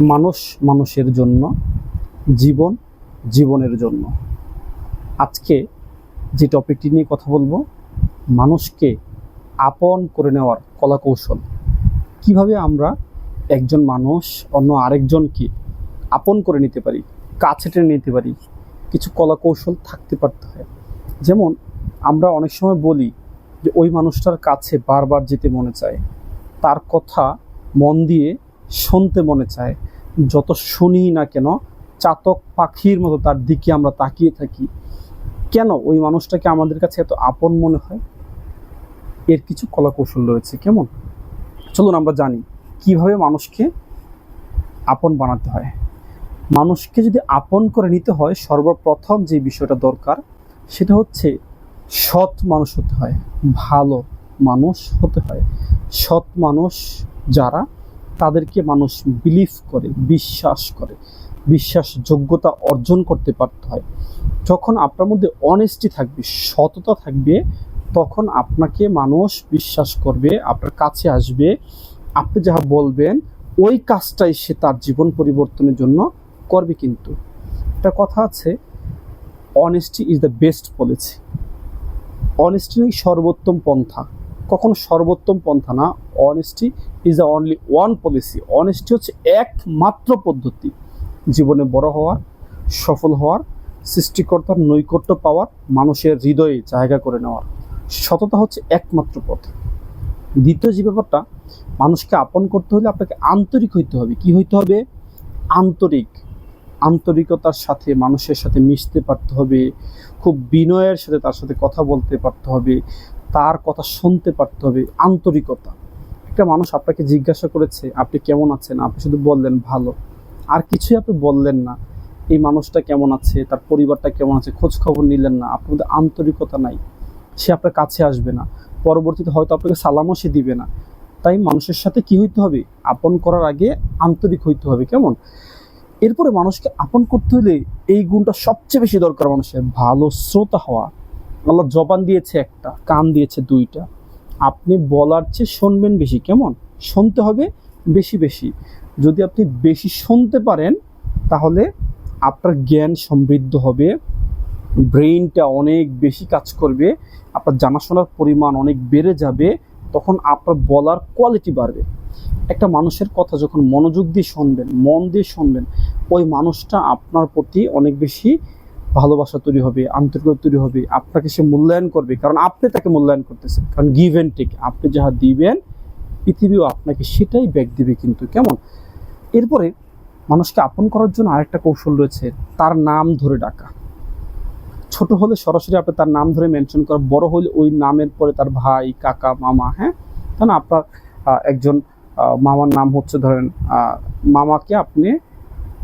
মানুষ মানুষের জন্য, জীবন জীবনের জন্য। আজকে যে টপিকটি নিয়ে কথা বলব, মানুষকে আপন করে নেওয়ার কলা কৌশল কীভাবে আমরা একজন মানুষ অন্য আরেকজনকে আপন করে নিতে পারি, কাছে টেনে নিতে পারি, কিছু কলা কৌশল থাকতে পারতে হয়। যেমন আমরা অনেক সময় বলি যে, ওই মানুষটার কাছে বারবার যেতে মনে চায়। তার কথা মন দিয়ে শুনতে মনে চায়। যত শুনি না কেন, চাতক পাখির মতো তার দিকে আমরা তাকিয়ে থাকি। কেন ওই মানুষটাকে আমাদের কাছে এত আপন মনে হয়? এর কিছু কলাকৌশল রয়েছে, কেমন? চলুন আমরা জানি কীভাবে মানুষকে আপন বানাতে হয়। মানুষকে যদি আপন করে নিতে হয়, সর্বপ্রথম যে বিষয়টা দরকার, সেটা হচ্ছে সৎ মানুষ হতে হয়, ভালো মানুষ হতে হয়। সৎ মানুষ যারা তাদেরকে মানুষ বিলিভ করে, বিশ্বাস করে, বিশ্বাসযোগ্যতা অর্জন করতে পারতে হয়। যখন আপনার মধ্যে অনেস্টি থাকবে, সততা থাকবে, তখন আপনাকে মানুষ বিশ্বাস করবে, আপনার কাছে আসবে, আপনি যাহা বলবেন, ওই কাজটাই সে তার জীবন পরিবর্তনের জন্য করবে কিন্তু। একটা কথা আছে honesty is the best policy honesty সর্বোত্তম পন্থা। কখনো সর্বোত্তম পন্থা না। Honesty is the only one policy honesty হচ্ছে একমাত্র পদ্ধতি। জীবনে বড় হওয়ার, সফল হওয়ার, সৃষ্টিকর্তার নৈকট্য পাওয়ার, মানুষের হৃদয়ে জায়গা করে নেওয়ার। সততা হচ্ছে একমাত্র পথ। দ্বিতীয় যে ব্যাপারটা, মানুষকে আপন করতে হলে আপনাকে আন্তরিক হইতে হবে। কি হইতে হবে? আন্তরিক। আন্তরিকতার সাথে মানুষের সাথে মিশতে পারতে হবে। খুব বিনয়ের সাথে তার সাথে কথা বলতে পারতে হবে। তার কথা শুনতে পারতে হবে, আন্তরিকতা। একটা মানুষ আপনাকে জিজ্ঞাসা করেছে, আপনি কেমন আছেন? আপনি শুধু বললেন ভালো। আর কিছুই আপনি বললেন না। এই মানুষটা কেমন আছে? তার পরিবারটা কেমন আছে? খোঁজ খবর নিলেন না। আপনার মধ্যে আন্তরিকতা নাই। সে আপনার কাছে আসবে না। পরবর্তীতে হয়তো আপনাকে সালামও সে দিবে না। তাই মানুষের সাথে কি হইতে হবে? আপন করার আগে আন্তরিক হইতে হবে, কেমন? এরপরে মানুষকে আপন করতে হলে এই গুণটা সবচেয়ে বেশি দরকার মানুষের। ভালো শ্রোতা হওয়া। আল্লাহ জবান দিয়েছে একটা, কান দিয়েছে দুইটা। আপনি বলার চেয়ে শুনবেন বেশি, কেমন? শুনতে হবে বেশি বেশি। যদি আপনি বেশি শুনতে পারেন, তাহলে আপনার জ্ঞান সমৃদ্ধ হবে, ব্রেইনটা অনেক বেশি কাজ করবে, আপনার জানাশোনার পরিমাণ অনেক বেড়ে যাবে, তখন আপনার বলার কোয়ালিটি বাড়বে। একটা মানুষের কথা যখন মনোযোগ দিয়ে শুনবেন, মন দিয়ে শুনবেন, ওই মানুষটা আপনার প্রতি অনেক বেশি ভালোবাসা তৈরি হবে, আন্তরিকতা তৈরি হবে, আপনাকে সে মূল্যায়ন করবে। কারণ আপনি তাকে মূল্যায়ন করতেছেন। কারণ গিভ অ্যান্ড টেক আপনি যাহা দিবেন, পৃথিবীও আপনাকে সেটাই ব্যাগ দিবে কিন্তু। কেমন? এরপরে মানুষকে আপন করার জন্য আরেকটা কৌশল রয়েছে, তার নাম ধরে ডাকা। ছোট হলে সরাসরি আপনি তার নাম ধরে মেনশন করা, বড় হলে ওই নামের পরে তার ভাই, কাকা, মামা হ্যাঁ? না আপনার একজন মামার নাম হচ্ছে ধরেন মামাকে আপনি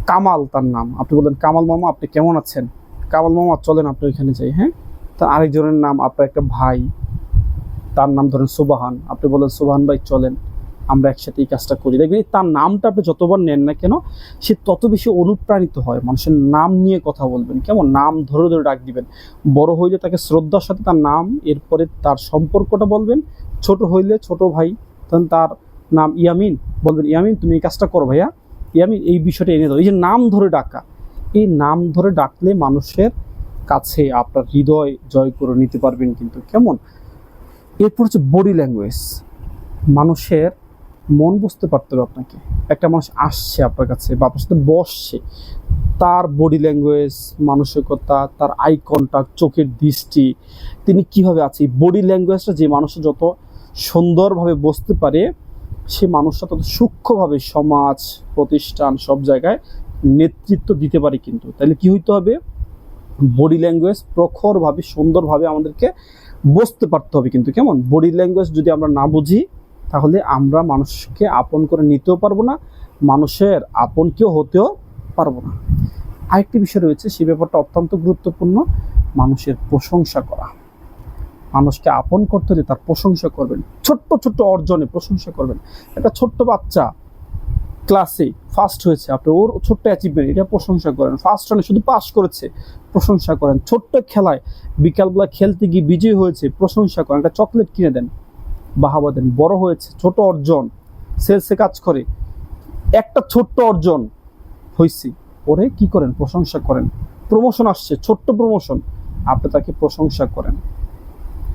কামাল তার নাম। আপনি বললেন, কামাল মামা, আপনি কেমন আছেন? কামাল মামা চলেন আপনি ওইখানে যাই হ্যাঁ? তার আরেকজনের নাম, আপনার একটা ভাই, তার নাম ধরেন সুবাহান। আপনি বলেন, সুবাহান ভাই, চলেন, আমরা একসাথে এই কাজটা করি। দেখবেন তার নামটা আপনি যতবার নেন না কেন, সে তত বেশি অনুপ্রাণিত হয়। মানুষের নাম নিয়ে কথা বলবেন। কেমন? নাম ধরে ধরে ডাক দিবেন। বড় হইলে তাকে শ্রদ্ধার সাথে তার নাম, এরপরে তার সম্পর্কটা বলবেন। ছোট হইলে ছোট ভাই, তখন তার নাম ইয়ামিন। বলবেন, ইয়ামিন, তুমি এই কাজটা করো ভাইয়া। ইয়ামিন, এই বিষয়টা এনে দাও। এই যে নাম ধরে ডাকা এই নাম ধরে ডাকলে মানুষের কাছে আপনার হৃদয় জয় করে নিতে পারবেন কিন্তু কেমন? এরপর হচ্ছে বডি ল্যাঙ্গুয়েজ মানুষের মন বুঝতে পারতে হবে আপনাকে। একটা মানুষ আসছে আপনার কাছে বা আপনার সাথে বসছে, তার বডি ল্যাঙ্গুয়েজ মানসিকতা, তার আই কন্টাক্ট চোখের দৃষ্টি, তিনি কীভাবে আছে? বডি ল্যাঙ্গুয়েজটা যে মানুষটা যত সুন্দরভাবে বসতে পারে, সে মানুষটা তত সূক্ষ্মভাবে সমাজ, প্রতিষ্ঠান, সব জায়গায় নেতৃত্ব দিতে পারি কিন্তু। তাহলে কি হইতে হবে? বডি ল্যাঙ্গুয়েজ প্রখরভাবে, সুন্দরভাবে আমাদেরকে বসতে পারতে হবে কিন্তু। কেমন? বডি ল্যাঙ্গুয়েজ যদি আমরা না বুঝি, তাহলে আমরা মানুষকে আপন করে নিতেও পারব না, মানুষের আপন কেউ হতেও পারব না। আরেকটি বিষয় রয়েছে, সে ব্যাপারটা অত্যন্ত গুরুত্বপূর্ণ, মানুষের প্রশংসা করা। মানুষকে আপন করতে হলে তার প্রশংসা করবেন। ছোট্ট ছোট্ট অর্জনে প্রশংসা করবেন। একটা ছোট্ট বাচ্চা ক্লাসে ফার্স্ট হয়েছে। আপনি ওর ছোট্ট অ্যাচিভমেন্ট এটা প্রশংসা করেন। ফার্স্ট রানে শুধু পাস করেছে, প্রশংসা করেন। ছোট্ট খেলায় বিকালবেলা খেলতে গিয়ে বিজয়ী হয়েছে, প্রশংসা করেন। একটা চকলেট কিনে দেন, বাহাবা দেন। বড় হয়েছে, ছোট অর্জন সেলসে কাজ করে। একটা ছোট্ট অর্জন হয়েছে ওরে কি করেন? প্রশংসা করেন। প্রমোশন আসছে, ছোট্ট প্রমোশন আপনি তাকে প্রশংসা করেন।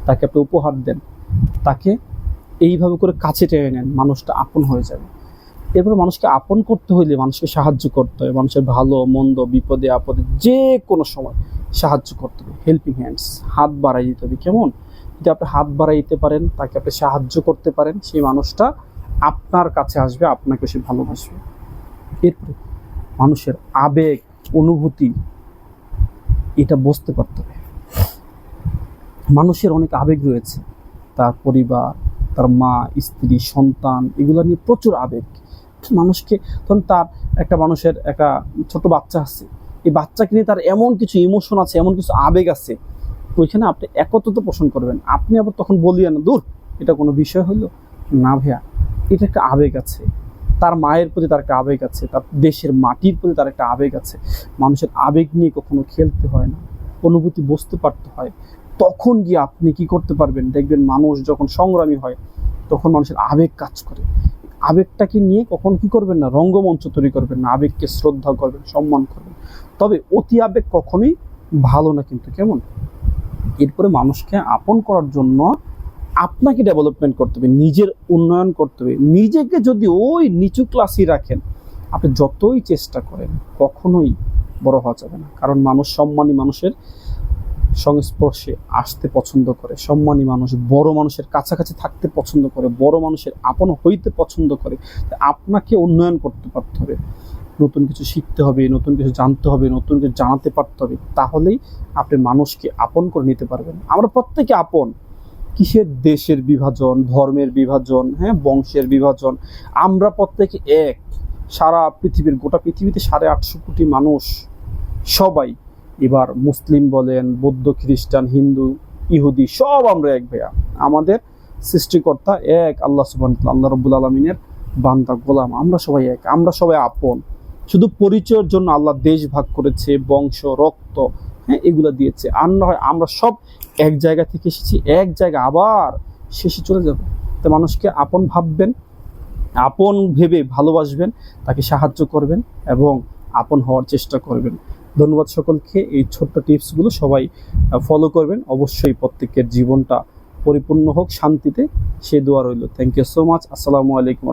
তাকে আপনি উপহার দেন। তাকে এইভাবে করে কাছে টেনে নেন। মানুষটা আপন হয়ে যাবে। এরপর মানুষকে আপন করতে হইলে মানুষকে সাহায্য করতে হবে মানুষের ভালো, মন্দ, বিপদে, আপদে যে কোনো সময় সাহায্য করতে হবে। হেল্পিং হ্যান্ডস হাত বাড়াই দিতে হবে। কেমন? যদি আপনি হাত বাড়াই দিতে পারেন, তাকে আপনি সাহায্য করতে পারেন, সেই মানুষটা আপনার কাছে আসবে, আপনাকে সে ভালোবাসবে। এরপরে মানুষের আবেগ, অনুভূতি, এটা বুঝতে পারতে হবে। মানুষের অনেক আবেগ রয়েছে। তার পরিবার, তার মা, স্ত্রী, সন্তান, এগুলো নিয়ে প্রচুর আবেগ। মানুষকে, ধরুন তার একটা মানুষের একটা ছোট বাচ্চা আছে। এই বাচ্চাকে নিয়ে তার এমন কিছু ইমোশন আছে, এমন কিছু আবেগ আছে, ওইখানে আপনি একত্রতা পোষণ করবেন। আপনি আবার তখন বলিয়েন দূর, এটা কোনো বিষয় হলো? না ভাইয়া, এটা একটা আবেগ আছে। তার মায়ের প্রতি তার একটা আবেগ আছে, তার দেশের মাটির প্রতি তার একটা আবেগ আছে। মানুষের আবেগ নিয়ে কখনো খেলতে হয় না, অনুভূতি বুঝতে পারতে হয়। তখন গিয়ে আপনি কি করতে পারবেন? দেখবেন মানুষ যখন সংগ্রামী হয়, তখন মানুষের আবেগ কাজ করে। আবেগটাকে নিয়ে কখন কি করবেন না? রঙ্গমঞ্চ তৈরি করবেন না, আবেগকে শ্রদ্ধা করবেন, সম্মান করবেন। তবে অতি আবেগ কখনোই ভালো না কিন্তু, কেমন? এরপরে মানুষকে আপন করার জন্য আপনাকে ডেভেলপমেন্ট করতে হবে, নিজের উন্নয়ন করতে হবে। নিজেকে যদি ওই নিচু ক্লাসই রাখেন, আপনি যতই চেষ্টা করেন, কখনোই বড় হওয়া যাবে না। কারণ মানুষ সম্মানী মানুষের সংস্পর্শে আসতে পছন্দ করে, সম্মানী মানুষ, বড় মানুষের কাছাকাছি থাকতে পছন্দ করে, বড় মানুষের আপন হইতে পছন্দ করে আপনাকে উন্নয়ন করতে পারতে হবে। নতুন কিছু শিখতে হবে, নতুন কিছু জানতে হবে, নতুন কিছু জানাতে পারতে হবে, তাহলেই আপনি মানুষকে আপন করে নিতে পারবেন। আমরা প্রত্যেকে আপন। কিসের দেশের বিভাজন, ধর্মের বিভাজন হ্যাঁ বংশের বিভাজন, আমরা প্রত্যেকে এক। সারা পৃথিবীর, গোটা পৃথিবীতে সাড়ে আটশো কোটি মানুষ, সবাই এবার মুসলিম বলেন, বৌদ্ধ, খ্রিস্টান, হিন্দু, ইহুদি, সব আমরা এক ভাইয়া। আমাদের সৃষ্টিকর্তা এক, আল্লাহ সুবান আল্লাহ রব্বুল আলমিনের বান্দা, গোলাম। আমরা সবাই এক, আমরা সবাই আপন। শুধু পরিচয়ের জন্য আল্লাহ দেশ ভাগ করেছে, বংশ, রক্ত হ্যাঁ এগুলো দিয়েছে। আর না হয় আমরা সব এক জায়গা থেকে এসেছি, এক জায়গা আবার শেষে চলে যাব। তো মানুষকে আপন ভাববেন, আপন ভেবে ভালোবাসবেন, তাকে সাহায্য করবেন এবং আপন হওয়ার চেষ্টা করবেন। ধন্যবাদ সকলকে। এই ছোট্ট টিপসগুলো সবাই ফলো করবেন। অবশ্যই প্রত্যেকের জীবনটা পরিপূর্ণ হোক, শান্তিতে সে দোয়া রইল। থ্যাংক ইউ সো মাচ আসসালামু আলাইকুম